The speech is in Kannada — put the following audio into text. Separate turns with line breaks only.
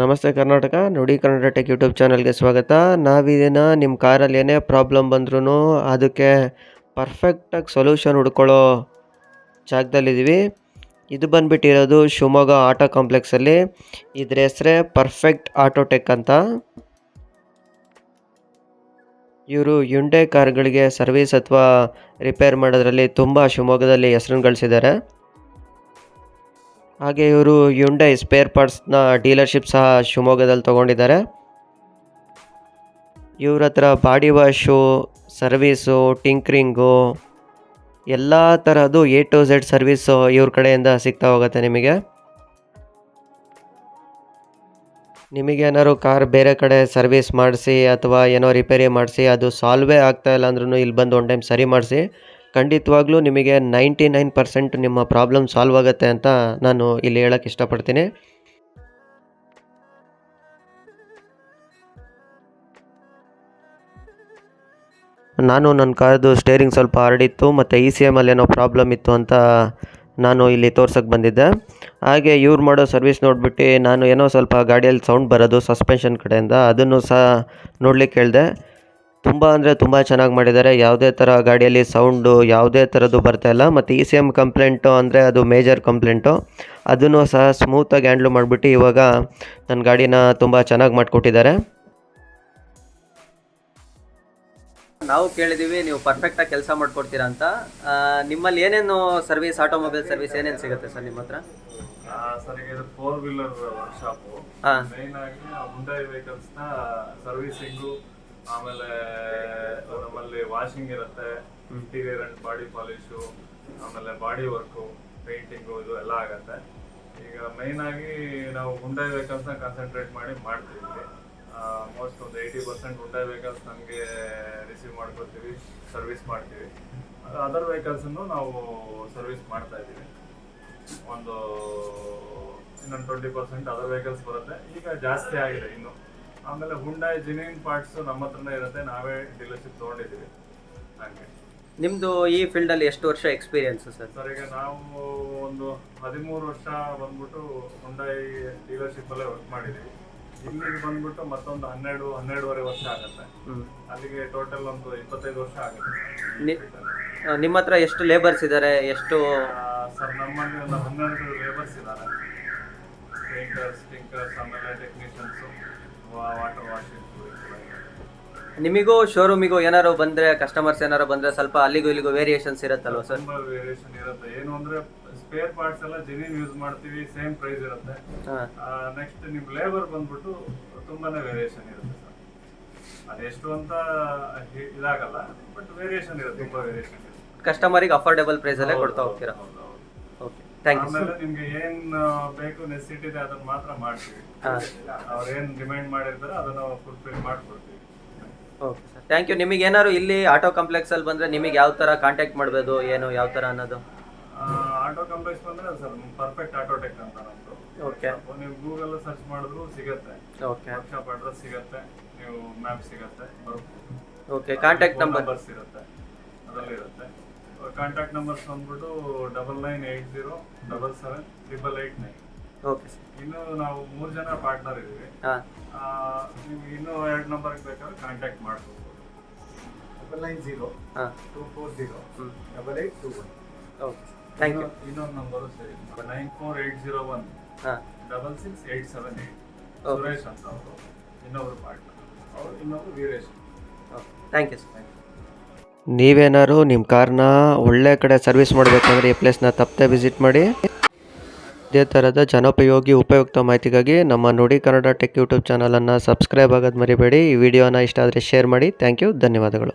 ನಮಸ್ತೆ ಕರ್ನಾಟಕ, ನುಡಿ ಕನ್ನಡ ಟೆಕ್ ಯೂಟ್ಯೂಬ್ ಚಾನಲ್ಗೆ ಸ್ವಾಗತ. ನಾವಿದಿನ ನಿಮ್ಮ ಕಾರಲ್ಲಿ ಏನೇ ಪ್ರಾಬ್ಲಮ್ ಬಂದ್ರೂ ಅದಕ್ಕೆ ಪರ್ಫೆಕ್ಟಾಗಿ ಸೊಲ್ಯೂಷನ್ ಹುಡ್ಕೊಳ್ಳೋ ಜಾಗದಲ್ಲಿದ್ದೀವಿ ಇದು ಬಂದ್ಬಿಟ್ಟಿರೋದು ಶಿವಮೊಗ್ಗ ಆಟೋ ಕಾಂಪ್ಲೆಕ್ಸಲ್ಲಿ. ಇದ್ರ ಹೆಸರೇ ಪರ್ಫೆಕ್ಟ್ ಆಟೋ ಟೆಕ್ ಅಂತ. ಇವರು ಯುಂಡೆ ಕಾರ್ಗಳಿಗೆ ಸರ್ವಿಸ್ ಅಥವಾ ರಿಪೇರ್ ಮಾಡೋದ್ರಲ್ಲಿ ತುಂಬ ಶಿವಮೊಗ್ಗದಲ್ಲಿ ಹೆಸರನ್ನು ಗಳಿಸಿದ್ದಾರೆ. ಹಾಗೆ ಇವರು ಯುಂಡೈ ಸ್ಪೇರ್ ಪಾರ್ಟ್ಸ್ನ ಡೀಲರ್ಶಿಪ್ ಸಹ ಶಿವಮೊಗ್ಗದಲ್ಲಿ ತೊಗೊಂಡಿದ್ದಾರೆ. ಇವ್ರ ಹತ್ರ ಬಾಡಿ ವಾಶು ಸರ್ವೀಸು ಟಿಂಕ್ರಿಂಗು ಎಲ್ಲ ಥರದ್ದು ಎ ಟು ಝೆಡ್ ಸರ್ವೀಸು ಇವ್ರ ಕಡೆಯಿಂದ ಸಿಗ್ತಾ ಹೋಗುತ್ತೆ ನಿಮಗೆ. ನಿಮಗೆ ಏನಾದ್ರು ಕಾರ್ ಬೇರೆ ಕಡೆ ಸರ್ವಿಸ್ ಮಾಡಿಸಿ ಅಥವಾ ಏನೋ ರಿಪೇರಿ ಮಾಡಿಸಿ, ಅದು ಸಾಲ್ವೇ ಆಗ್ತಾ ಇಲ್ಲ ಅಂದ್ರೂ ಇಲ್ಲಿ ಬಂದು ಒನ್ ಟೈಮ್ ಸರಿ ಮಾಡಿಸಿ. ಖಂಡಿತವಾಗ್ಲೂ ನಿಮಗೆ ನೈಂಟಿ ನೈನ್ ಪರ್ಸೆಂಟ್ ನಿಮ್ಮ ಪ್ರಾಬ್ಲಮ್ ಸಾಲ್ವ್ ಆಗುತ್ತೆ ಅಂತ ನಾನು ಇಲ್ಲಿ ಹೇಳಕ್ಕೆ ಇಷ್ಟಪಡ್ತೀನಿ. ನಾನು ನನ್ನ ಕಾರ್ದು ಸ್ಟೇರಿಂಗ್ ಸ್ವಲ್ಪ ಹರಡಿತ್ತು ಮತ್ತು ಇ ಸಿ ಎಮಲ್ಲಿ ಏನೋ ಪ್ರಾಬ್ಲಮ್ ಇತ್ತು ಅಂತ ನಾನು ಇಲ್ಲಿ ತೋರ್ಸೋಕ್ಕೆ ಬಂದಿದ್ದೆ. ಹಾಗೆ ಇವ್ರು ಮಾಡೋ ಸರ್ವಿಸ್ ನೋಡಿಬಿಟ್ಟು ನಾನು ಏನೋ ಸ್ವಲ್ಪ ಗಾಡಿಯಲ್ಲಿ ಸೌಂಡ್ ಬರೋದು ಸಸ್ಪೆನ್ಷನ್ ಕಡೆಯಿಂದ ಅದನ್ನು ಸಹ ನೋಡಲಿಕ್ಕೆ ಹೇಳಿದೆ. ತುಂಬ ಅಂದರೆ ತುಂಬ ಚೆನ್ನಾಗಿ ಮಾಡಿದ್ದಾರೆ. ಯಾವುದೇ ಥರ ಗಾಡಿಯಲ್ಲಿ ಸೌಂಡು ಯಾವುದೇ ಥರದ್ದು ಬರ್ತಾಯಿಲ್ಲ ಮತ್ತು ಇ ಸಿ ಎಂ ಕಂಪ್ಲೇಂಟು ಅಂದರೆ ಅದು ಮೇಜರ್ ಕಂಪ್ಲೇಂಟು ಅದನ್ನು ಸಹ ಸ್ಮೂತಾಗಿ ಹ್ಯಾಂಡ್ಲು ಮಾಡಿಬಿಟ್ಟು ಇವಾಗ ನನ್ನ ಗಾಡಿನ ತುಂಬ ಚೆನ್ನಾಗಿ ಮಾಡಿಕೊಟ್ಟಿದ್ದಾರೆ.
ನಾವು ಕೇಳಿದೀವಿ ನೀವು ಪರ್ಫೆಕ್ಟಾಗಿ ಕೆಲಸ ಮಾಡಿಕೊಡ್ತೀರಾ ಅಂತ. ನಿಮ್ಮಲ್ಲಿ ಏನೇನು ಸರ್ವಿಸ್ ಆಟೋಮೊಬೈಲ್ ಸರ್ವಿಸ್ ಏನೇನು ಸಿಗುತ್ತೆ ಸರ್ ನಿಮ್ಮ ಹತ್ರ?
ಆ, ಸರ್ ಈಗ ಇದು four wheeler workshop
main
main ಆಗಿ ಹುಂಡೈ ವೆಹಿಕಲ್ಸ್ನ ನ ಸರ್ವಿಸಿಂಗು ಆಮೇಲೆ ನಮ್ಮಲ್ಲಿ ವಾಷಿಂಗ್ ಇರುತ್ತೆ ಇಂಟೀರಿಯರ್ ಅಂಡ್ ಬಾಡಿ ಪಾಲಿಶು ಆಮೇಲೆ ಬಾಡಿ ವರ್ಕು ಪೇಂಟಿಂಗು ಇದು ಎಲ್ಲ ಆಗತ್ತೆ. ಈಗ ಮೈನ್ ಆಗಿ ನಾವು ಹುಂಡೈ ವೆಹಿಕಲ್ಸ್ನ ಕಾನ್ಸಂಟ್ರೇಟ್ ಮಾಡಿ ಮಾಡ್ತಿದ್ವಿ. ಮೋಸ್ಟ್ ಒಂದು ಏಯ್ಟಿ ಪರ್ಸೆಂಟ್ ಹುಂಡೈ ವೆಹಿಕಲ್ಸ್ ನಮಗೆ ರಿಸೀವ್ ಮಾಡ್ಕೊತೀವಿ ಸರ್ವಿಸ್ ಮಾಡ್ತೀವಿ. ಅದರ್ ವೆಹಿಕಲ್ಸನ್ನು ನಾವು ಸರ್ವಿಸ್ ಮಾಡ್ತಾ ಇದ್ದೀವಿ. ಒಂದು ಇನ್ನೊಂದು ಟ್ವೆಂಟಿ ಪರ್ಸೆಂಟ್ ಅದರ್ ವೆಹಿಕಲ್ಸ್ ಬರುತ್ತೆ. ಈಗ ಜಾಸ್ತಿ ಆಗಿದೆ ಇನ್ನು. ಆಮೇಲೆ ಹುಂಡಾಯ್ ಜಿನಿನ್ ಪಾರ್ಟ್ಸ್ ನಮ್ಮ ಹತ್ರನೇ ಇರುತ್ತೆ. ನಾವೇ ಡೀಲರ್ಶಿಪ್ ತೊಗೊಂಡಿದ್ದೀವಿ. ಹಾಗೆ.
ನಿಮ್ಮದು ಈ ಫೀಲ್ಡಲ್ಲಿ ಎಷ್ಟು ವರ್ಷ ಎಕ್ಸ್ಪೀರಿಯನ್ಸ್ ಸರ್?
ಸರ್ ಈಗ ನಾವು ಒಂದು ಹದಿಮೂರು ವರ್ಷ ಬಂದ್ಬಿಟ್ಟು ಹುಂಡಾಯ್ ಡೀಲರ್ಶಿಪ್ ಅಲ್ಲೇ ವರ್ಕ್ ಮಾಡಿದ್ದೀವಿ. ಇಲ್ಲಿಗೆ ಬಂದ್ಬಿಟ್ಟು ಮತ್ತೊಂದು ಹನ್ನೆರಡು ಹನ್ನೆರಡುವರೆ ವರ್ಷ ಆಗುತ್ತೆ. ಅಲ್ಲಿಗೆ ಟೋಟಲ್ ಒಂದು ಇಪ್ಪತ್ತೈದು ವರ್ಷ ಆಗುತ್ತೆ.
ನಿಮ್ಮ ಹತ್ರ ಎಷ್ಟು ಲೇಬರ್ಸ್ ಇದ್ದಾರೆ ಎಷ್ಟು
ಸರ್ ನಮ್ಮಲ್ಲಿ ಒಂದು ಹನ್ನೆರಡು ಲೇಬರ್ಸ್ ಇದ್ದಾರೆ ಪೇಂಟರ್ಸ್ ಟಿಂಕರ್ಸ್ ಆಮೇಲೆ ಟೆಕ್ನಿಷಿಯನ್ಸು ವಾಟರ್
ನಿಮಗೂ ಶೋರೂಮಿಗೂ ಏನಾರು ಬಂದ್ರೆ ಕಸ್ಟಮರ್ಸ್ ಏನಾರು ಬಂದ್ರೆ ಸ್ವಲ್ಪ ಅಲ್ಲಿಗೂ ಇಲ್ಲಿಗೂ ವೇರಿಯೇಷನ್ಸ್ ಇರುತ್ತಲ್ವಾ ಸರ್
ತುಂಬಾ ವೇರಿಯೇಷನ್ ಇರುತ್ತೆ. ಏನು ಅಂದ್ರೆ ಸ್ಪೇರ್ ಪಾರ್ಟ್ಸ್ ಎಲ್ಲ ಜೆನ್ಯೂನ್ ಯೂಸ್ ಮಾಡ್ತೀವಿ ಸೇಮ್ ಪ್ರೈಸ್ ಇರುತ್ತೆ.
ಹಾಂ.
ನೆಕ್ಸ್ಟ್ ನಿಮ್ ಲೇಬರ್ ಬಂದ್ಬಿಟ್ಟು ತುಂಬಾನೇ ವೇರಿಯೇಷನ್ ಇರುತ್ತೆ ಸರ್ ಅದೆಷ್ಟು ಅಂತ ಹಿ- ಇದಾಗಲ್ಲ ಬಟ್ ವೇರಿಯೇಷನ್ ಇರುತ್ತೆ ತುಂಬಾ ವೇರಿಯೇಷನ್ ಇರುತ್ತೆ.
ಕಸ್ಟಮರಿಗೆ ಅಫೋರ್ಡೆಬಲ್ ಪ್ರೈಸಲ್ಲೇ ಕೊಡ್ತಾ ಹೋಗ್ತೀರಾ?
ಹೌದು, ಹೌದು.
ಥ್ಯಾಂಕ್ ಯು
ಆಮೇಲೆ ನಿಮ್ಗೆ ಏನ್ ಬೇಕು ನೆಸಿಟಿ ಇದೆ ಅದನ್ನ ಮಾತ್ರ ಮಾಡ್ತೀವಿ. ಅವ್ರು ಏನ್ ಡಿಮ್ಯಾಂಡ್ ಮಾಡಿರ್ತಾರೆ ಅದನ್ನ ಫುಲ್ಫಿಲ್ ಮಾಡ್ಕೊಡ್ತೀವಿ.
ಓಕೆ ಸರ್ ಥ್ಯಾಂಕ್ ಯು ನಿಮಗೆ ಏನಾದ್ರು ಇಲ್ಲಿ ಆಟೋ ಕಾಂಪ್ಲೆಕ್ಸ್ ಅಲ್ಲಿ ಬಂದ್ರೆ ನಿಮಗೆ ಯಾವ ತರ ಕಾಂಟ್ಯಾಕ್ಟ್ ಮಾಡಬಹುದು ಏನು ಯಾವ ತರ ಅನ್ನೋದು?
ಆಟೋ ಕಾಂಪ್ಲೆಕ್ಸ್ ಬಂದ್ರೆ ಸರ್ ಪರ್ಫೆಕ್ಟ್ ಆಟೋ ಟೆಕ್ ಅಂತ ನಮ್ದು.
ಓಕೆ
ನೀವು ಗೂಗಲ್ ಸರ್ಚ್ ಮಾಡಿದ್ರು ಸಿಗುತ್ತೆ.
ಓಕೆ
ವರ್ಕ್ಶಾಪ್ ಅಡ್ರೆಸ್ ಸಿಗತ್ತೆ. ನೀವು ಮ್ಯಾಪ್ ಸಿಗುತ್ತೆ
ಓಕೆ ಕಾಂಟ್ಯಾಕ್ಟ್ ನಂಬರ್
ಇರುತ್ತೆ ಅದರಲ್ಲಿ ಇರುತ್ತೆ ಕಾಂಟ್ಯಾಕ್ಟ್ ನಂಬರ್ಸ್ ಬಂದ್ಬಿಟ್ಟು double nine eight zero double seven triple eight nine.
Okay sir.
ಇನ್ನು ನಾವು ಮೂರು ಜನ ಪಾರ್ಟ್ನರ್ ಇದ್ದೀವಿ.
ಹಾಂ.
ನೀವು ಇನ್ನೂ ಎರಡು ನಂಬರ್ ಬೇಕಾದ್ರೆ ಕಾಂಟ್ಯಾಕ್ಟ್ ಮಾಡ್ಬೋದು. ಡಬಲ್ ನೈನ್ ಜೀರೋ
ಹಾಂ.
Two four zero double eight two one.
Okay thank you.
ಇನ್ನೊಂದು ನಂಬರು ಸರಿ. Nine four eight zero one.
ಹಾಂ.
Double six eight seven eight.
Okay.
Suresh ಅಂತ ಅವರು. ಇನ್ನೊಬ್ರು ಪಾರ್ಟ್ನರ್. ಅವರು ಇನ್ನೊಬ್ರು Veeresh.
Okay. Thank you sir.
ನೀವೇನಾದ್ರು ನಿಮ್ಮ ಕಾರ್ನ ಒಳ್ಳೆ ಕಡೆ ಸರ್ವಿಸ್ ಮಾಡಬೇಕಂದ್ರೆ ಈ ಪ್ಲೇಸ್ನ ತಪ್ಪದೆ ವಿಸಿಟ್ ಮಾಡಿ. ಇದೇ ಥರದ ಜನೋಪಯೋಗಿ ಉಪಯುಕ್ತ ಮಾಹಿತಿಗಾಗಿ ನಮ್ಮ ನುಡಿ ಕನ್ನಡ ಟೆಕ್ ಯೂಟ್ಯೂಬ್ ಚಾನಲನ್ನು ಸಬ್ಸ್ಕ್ರೈಬ್ ಆಗೋದು ಮರಿಬೇಡಿ. ಈ ವಿಡಿಯೋನ ಇಷ್ಟ ಆದರೆ ಶೇರ್ ಮಾಡಿ. Thank you. ಧನ್ಯವಾದಗಳು.